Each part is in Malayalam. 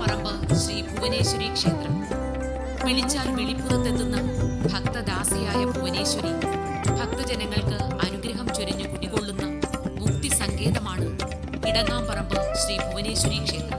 പറമ്പ് ശ്രീ ഭുവനേശ്വരി ക്ഷേത്രം. വിളിച്ചാൽ വിളിപ്പുറത്തെത്തുന്ന ഭക്തദാസിയായ ഭുവനേശ്വരി ഭക്തജനങ്ങൾക്ക് അനുഗ്രഹം ചൊരിഞ്ഞു കുടികൊള്ളുന്ന മുക്തി സങ്കേതമാണ് ഇടങ്ങാം പറമ്പ് ശ്രീ ഭുവനേശ്വരി ക്ഷേത്രം.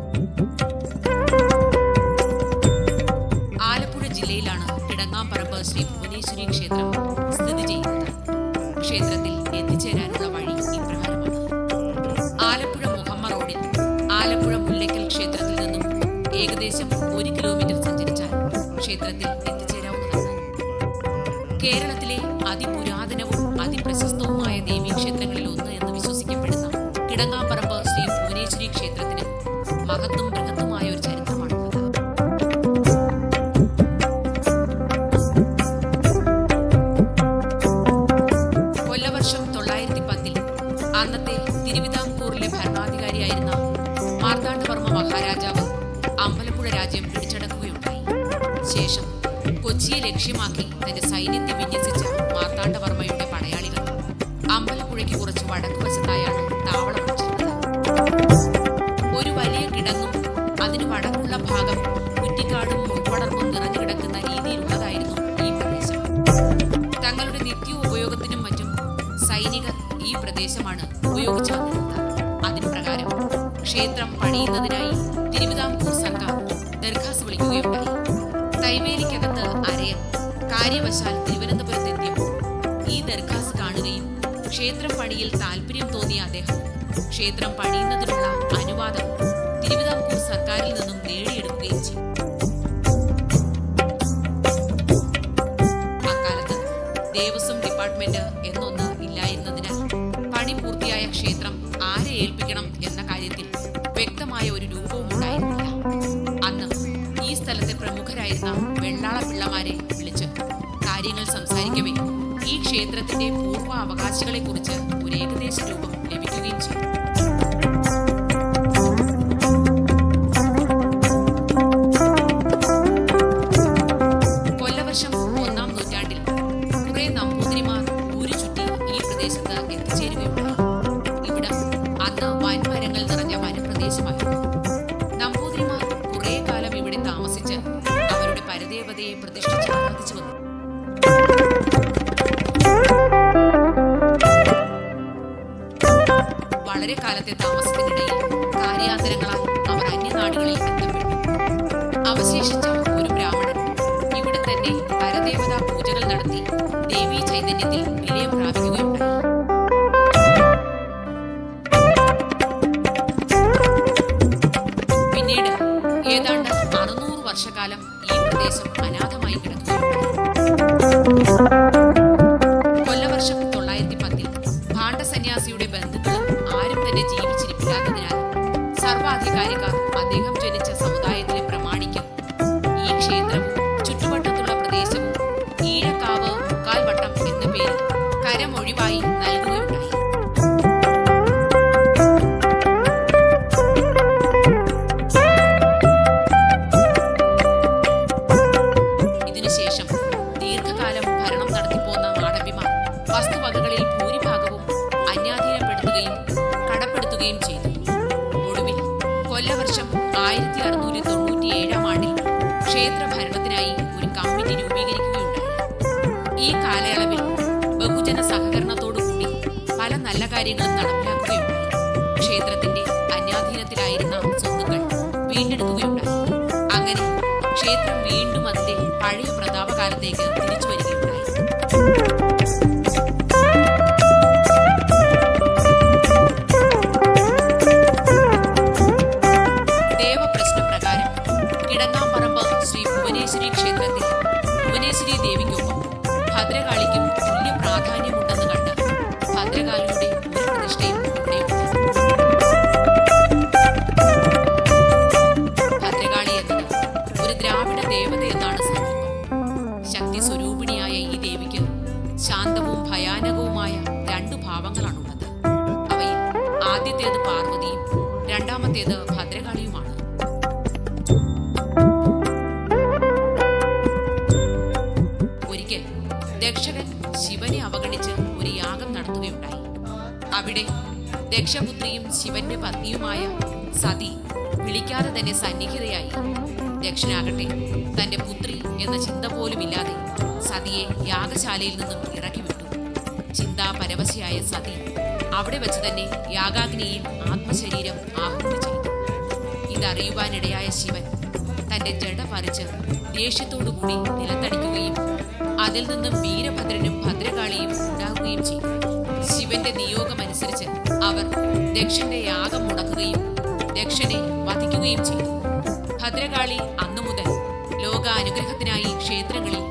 ഏകദേശം ഒരു കിലോമീറ്റർ സഞ്ചരിച്ചാൽ ക്ഷേത്രത്തിൽ ലക്ഷ്യമാക്കി തന്റെ സൈന്യത്തെ വിന്യസിച്ച മാർത്താണ്ഡവർമ്മയുടെ പടയാളികൾ. അമ്പലപ്പുഴയ്ക്ക് കുറച്ച് വടക്കു വശത്തായാണ് താവളം ഒരു വലിയ കിടങ്ങും അതിന് വടക്കുള്ള ഭാഗം കുറ്റിക്കാടും മുൾപടർപ്പും നിറഞ്ഞു കിടക്കുന്ന രീതിയിലുള്ളതായിരുന്നു ഈ പ്രദേശം. തങ്ങളുടെ നിത്യ ഉപയോഗത്തിനും മറ്റും സൈനികർ ഈ പ്രദേശമാണ് ഉപയോഗിച്ചു വന്നിരുന്നത്. അതിന് പ്രകാരം ക്ഷേത്രം പണിയുന്നതിനായി തിരുവിതാംകൂർ സർക്കാർ ദർഖാസ് വിളിക്കുകയുണ്ടായി. തൈവേലിക്കകത്ത് കാര്യവശാൽ തിരുവനന്തപുരത്തെത്തിയപ്പോൾ ഈ ദർഖാസ് കാണുകയും ക്ഷേത്രം പണിയിൽ താല്പര്യം തോന്നിയ അദ്ദേഹം ക്ഷേത്രം പണിയുന്നതിനുള്ള അനുവാദം തിരുവിതാംകൂർ സർക്കാരിൽ നിന്നും നേടിയെടുക്കുകയും ചെയ്തു. അക്കാലത്ത് ദേവസ്വം ഡിപ്പാർട്ട്മെന്റ് എന്നൊന്ന് ഇല്ലായിരുന്നതിനാൽ പണി പൂർത്തിയായ ക്ഷേത്രം ആരെ ഏൽപ്പിക്കണം എന്ന കാര്യത്തിൽ വ്യക്തമായ ഒരു രൂപവും ഉണ്ടായിരുന്നില്ല അന്ന് ഈ സ്ഥലത്തെ പ്രമുഖരായിരുന്ന വെള്ളാള പിള്ളമാരെ ഈ ക്ഷേത്രത്തിന്റെ പൂർവ അവകാശികളെ കുറിച്ച് ഒരു ഏകദേശ രൂപം ലഭിക്കുകയും ചെയ്തു. കൊല്ലവർഷം ഒന്നാം നൂറ്റാണ്ടിൽ കുറെ നമ്പൂതിരിമാർ ഊരു ചുറ്റി ഈ പ്രദേശത്ത് എത്തിച്ചേരുകയുണ്ടായി. കാലത്തെ താമസത്തിനിടയിൽ കാര്യാന്തരങ്ങളാൽ അവർ അന്യനാടുകളിൽ ബന്ധപ്പെട്ടു അവശേഷിച്ച ഒരു ബ്രാഹ്മണൻ ഇവിടെ തന്നെ പരദേവതാ പൂജകൾ നടത്തി ദേവി ചൈതന്യത്തിൽ വിലയം പ്രാപിക്കുകയുണ്ടായി വസ്തുവകകളിൽ ഭൂരിഭാഗവും അന്യാധീനപ്പെടുത്തുകയും കടപ്പെടുത്തുകയും ചെയ്തു. ഒടുവിൽ കൊല്ലവർഷം ആയിരത്തി അറുന്നൂറ്റി തൊണ്ണൂറ്റി ഏഴാം ആണ്ടിൽ ക്ഷേത്ര ഭരണത്തിനായി ഒരു കമ്മിറ്റി രൂപീകരിക്കുകയുണ്ടായി. ഈ കാലയളവിൽ ബഹുജന സഹകരണത്തോടുകൂടി പല നല്ല കാര്യങ്ങളും നടപ്പിലാക്കുകയുണ്ടായി. ക്ഷേത്രത്തിന്റെ അന്യാധീനത്തിലായിരുന്ന സ്വത്തുക്കൾ വീണ്ടെടുക്കുകയുണ്ടായി. അങ്ങനെ ക്ഷേത്രം വീണ്ടും അതിന്റെ പഴയ പ്രതാപകാലത്തേക്ക് തിരിച്ചു വരികയുണ്ടായി. അവിടെ ദക്ഷപുത്രിയും ശിവന്റെ പത്നിയുമായ സതി വിളിക്കാതെ തന്നെ സന്നിഹിതയായി. ദക്ഷനാകട്ടെ തന്റെ പുത്രി എന്ന ചിന്ത പോലും ഇല്ലാതെ സതിയെ യാഗശാലയിൽ നിന്നും ഇറക്കി വിട്ടു. ചിന്താ ചിന്താപരവശയായ സതി അവിടെ വെച്ച് തന്നെ യാഗാഗ്നിയിൽ ആത്മശരീരം ആഹുതി ഇതറിയുവാനിടയായ ശിവൻ തന്റെ ജട പറിച്ച് ദേഷ്യത്തോടുകൂടി നിലത്തടിക്കുകയും അതിൽ നിന്നും വീരഭദ്രനും ഭദ്രകാളിയും ഉണ്ടാകുകയും ചെയ്തു. ശിവന്റെ നിയോഗമനുസരിച്ച് അവർ ദക്ഷന്റെ യാഗം മുടക്കുകയും ദക്ഷനെ വധിക്കുകയും ചെയ്തു. ഭദ്രകാളി അന്നു മുതൽ ലോകാനുഗ്രഹത്തിനായി ക്ഷേത്രങ്ങളിൽ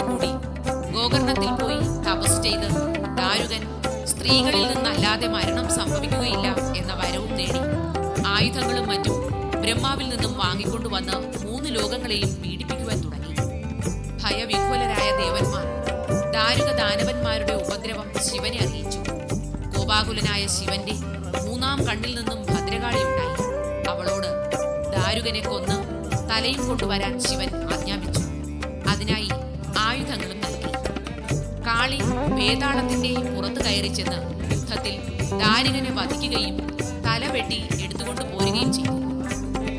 കൂടി. ഗോകർണത്തിൽ പോയി തപസ് ചെയ്ത് ദാരുകൻ സ്ത്രീകളിൽ നിന്നല്ലാതെ മരണം സംഭവിക്കുകയില്ല എന്ന വരവും നേടി ആയുധങ്ങളും മറ്റും ബ്രഹ്മാവിൽ നിന്നും വാങ്ങിക്കൊണ്ടുവന്ന് മൂന്ന് ലോകങ്ങളെയും പീഡിപ്പിക്കുവാൻ തുടങ്ങി. ഭയവിഹുലരായ ദേവന്മാർ ദാരുക ദാനവന്മാരുടെ ഉപദ്രവം ശിവനെ അറിയിച്ചു. കോപാകുലനായ ശിവന്റെ മൂന്നാം കണ്ണിൽ നിന്നും ഭദ്രകാളി ഉണ്ടായി അവളോട് ദാരുകനെ കൊന്ന് തലയും കൊണ്ടുവരാൻ ശിവൻ ആയുധങ്ങളും നൽകി കാളി വേതാളത്തിന്റെയും പുറത്തു കയറി ചെന്ന് യുദ്ധത്തിൽ ദാരികനെ വധിക്കുകയും തല വെട്ടി എടുത്തുകൊണ്ട് പോരുകയും ചെയ്തു.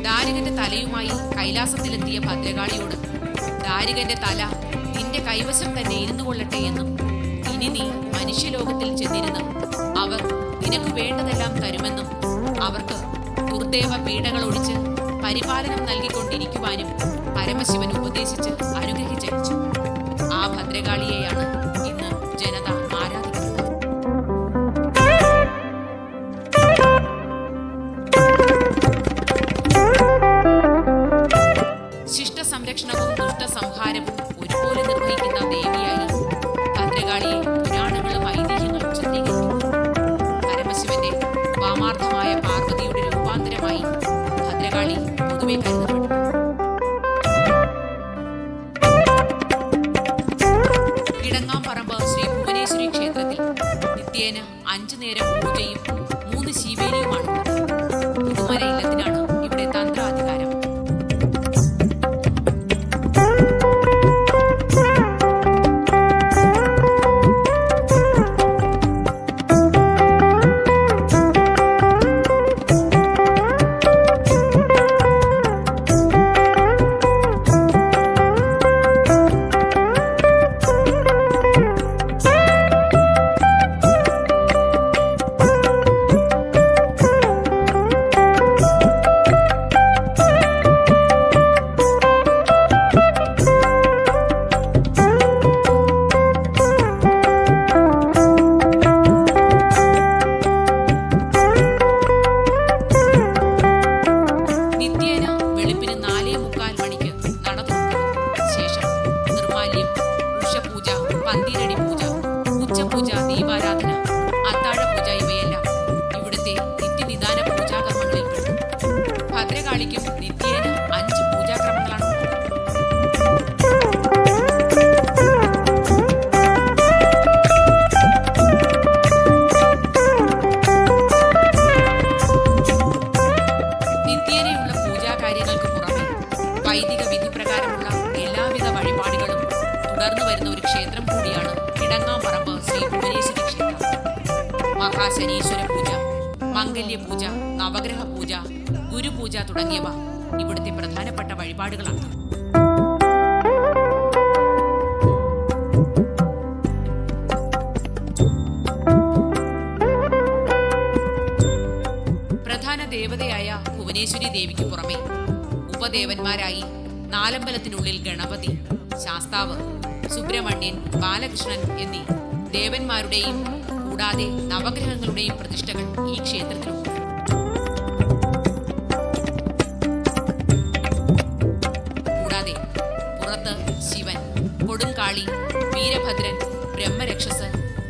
ദാരികന്റെ തലയുമായി കൈലാസത്തിലെത്തിയ ഭദ്രകാളിയോട് ദാരികന്റെ തല നിന്റെ കൈവശം തന്നെ ഇരുന്നു കൊള്ളട്ടെ എന്നും ഇനി നീ മനുഷ്യലോകത്തിൽ ചെന്നിരുന്ന് അവർ നിനക്ക് വേണ്ടതെല്ലാം തരുമെന്നും അവർക്ക് ദുർദേവ പീഡകളൊടിച്ച് പരിപാലനം നൽകിക്കൊണ്ടിരിക്കുവാനും പരമശിവൻ ഉപദേശിച്ച് അനുഗ്രഹിച്ചയച്ചു. ആ ഭദ്രകാളിയെയാണ് ഇന്ന് ജനത ആരാധിക്കുന്നത്. ശിഷ്ട സംരക്ഷണവും ദുഷ്ട സംഹാരവും ഒരുപോലെ നിർവഹിക്കുന്ന ദേവിയായി തുടങ്ങിയവ ഇവിടുത്തെ പ്രധാനപ്പെട്ട വഴിപാടുകളാണ്. പ്രധാന ദേവതയായ ഭുവനേശ്വരി ദേവിക്ക് പുറമെ ഉപദേവന്മാരായി നാലമ്പലത്തിനുള്ളിൽ ഗണപതി ശാസ്താവ് സുബ്രഹ്മണ്യൻ ബാലകൃഷ്ണൻ എന്നീ ദേവന്മാരുടെയും കൂടാതെ നവഗ്രഹങ്ങളുടെയും പ്രതിഷ്ഠകൾ ഈ ക്ഷേത്രത്തിലുണ്ട് വീരഭദ്രൻ ബ്രഹ്മരക്ഷസ്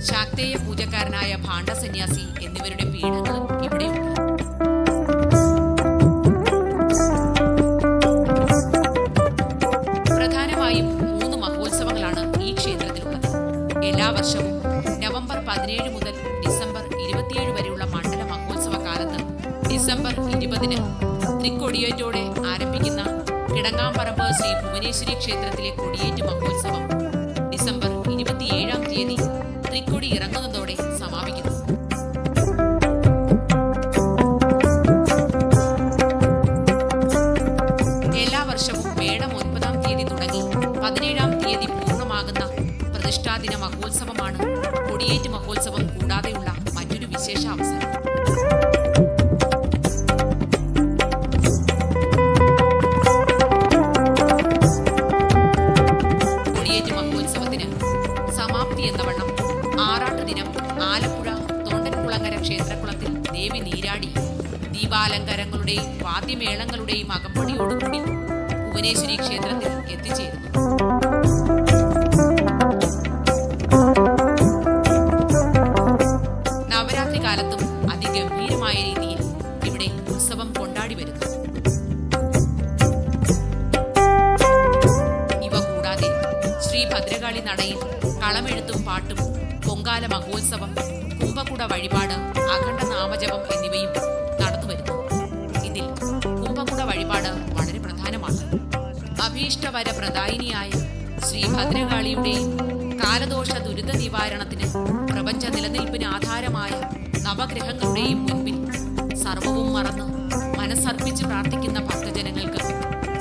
ശാക്തേയ പൂജക്കാരനായ ഭാണ്ഡസന്യാസി എന്നിവരുടെ പീഠങ്ങൾ ഇവിടെയുണ്ട് പ്രധാനമായും മൂന്ന് മഹോത്സവങ്ങളാണ് ഈ ക്ഷേത്രത്തിലുള്ളത്. എല്ലാ വർഷവും നവംബർ പതിനേഴ് മുതൽ ഡിസംബർ ഇരുപത്തിയേഴ് വരെയുള്ള മണ്ഡല മഹോത്സവ കാലത്ത് ഡിസംബർ ഇരുപതിന് തൃക്കൊടിയേറ്റോടെ ആരംഭിക്കുന്ന കിടങ്ങാമ്പറമ്പ് ശ്രീ ഭുവനേശ്വരി ക്ഷേത്രത്തിലെ കൊടിയേറ്റ് മഹോത്സവം തൃക്കൊടി ഇറങ്ങുന്നതോടെ സമാപിക്കുന്നു. എല്ലാ വർഷവും മേടം ഒൻപതാം തീയതി തുടങ്ങി പതിനേഴാം തീയതി പൂർണമാകുന്ന പ്രതിഷ്ഠാദിന മഹോത്സവമാണ് കൊടിയേറ്റ് മഹോത്സവം. ദിനം ആലപ്പുഴ തോണ്ടൻകുളങ്ങര ക്ഷേത്രകുളത്തിൽ ദേവി നീരാടി. ദീപാലങ്കാരങ്ങളുടെയും വാദ്യമേളങ്ങളുടെയും അകമ്പടിയോടുകൂടി ഭുവനേശ്വരി ക്ഷേത്രത്തിൽ എത്തിച്ചേരുന്നു. നവരാത്രി കാലത്തും അതിഗംഭീരമായ രീതിയിൽ ഇവിടെ ഉത്സവം കൊണ്ടാടി വരുന്നു. ഇവ കൂടാതെ ശ്രീ ഭദ്രകാളി നടയിൽ കളമെഴുത്തും പാട്ടും പൊങ്കാല മഹോത്സവം കുംഭകുട വഴിപാട് അഖണ്ഡ നാമജപം എന്നിവയും നടന്നുവരുന്നു. ഇതിൽ കുംഭകുട വഴിപാട് വളരെ പ്രധാനമാണ്. അഭീഷ്ടവര പ്രദായിനിയായ ശ്രീ ഭദ്രകാളിയുടെയും കാലദോഷ ദുരിത നിവാരണത്തിന് പ്രപഞ്ച നിലനിൽപ്പിന് ആധാരമായ നവഗ്രഹങ്ങളുടെയും മുൻപിൽ സർവവും മറന്ന് മനസ്സർപ്പിച്ച് പ്രാർത്ഥിക്കുന്ന ഭക്തജനങ്ങൾക്ക്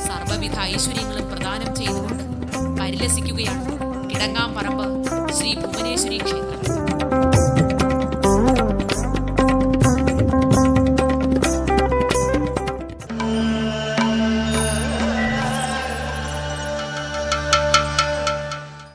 സർവവിധ ഐശ്വര്യങ്ങളും പ്രദാനം ചെയ്തുകൊണ്ട് പരിലസിക്കുകയാണ്. കിടങ്ങാമ്പറമ്പ് ശ്രീ ഭുവനേശ്വരി ക്ഷേത്രം